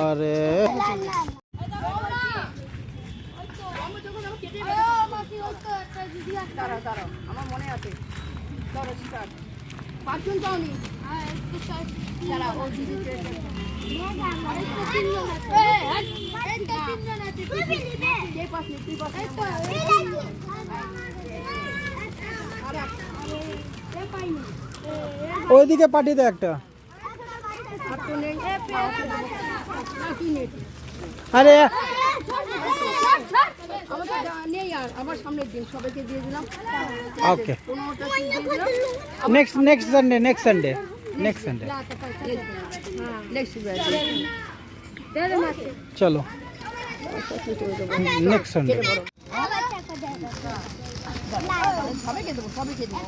আরে। আমার মনে আছে ওইদিকে পাঠিয়ে দে একটা। আর তো নেই না কি নেই আরে আমার তো যা- নেই আর আমার সামনের দিন সবাইকে দিয়ে দিলাম ওকে পনেরোটা piece দিয়ে দিলাম next next Sunday next Sunday next Sunday next চলো নেক্সট সানডে সবাইকে দেবো সবাইকে দেবো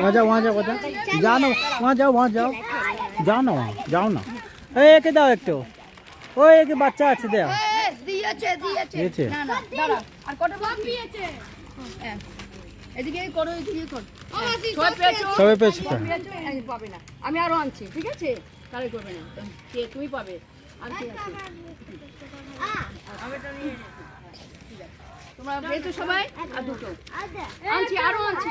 वहाँ जाओ वहाँ जाओ जाओ ना वहाँ जाओ वहाँ जाओ जाओ ना वहाँ जाओ ना এই একে দাও একটু ওই একে বাচ্চা আছে দেও দিয়েছে দিয়েছে দিয়েছে? না না দাঁড়া আর কত বাকি আছে হ্যাঁ এদিকে করো এদিকে করো সবাই পেয়েছো সবাই পেয়েছে তো? পেয়েছো? এই পাবে না আমি আরো আনছি ঠিক আছে তাহলে করবে না তো কে তুমি পাবে আর কি আছে আমি এটা নিয়ে নিয়েছি। ঠিক আছে। তোমরা পেয়েছো সবাই আর দুটো আনছি আরো আনছি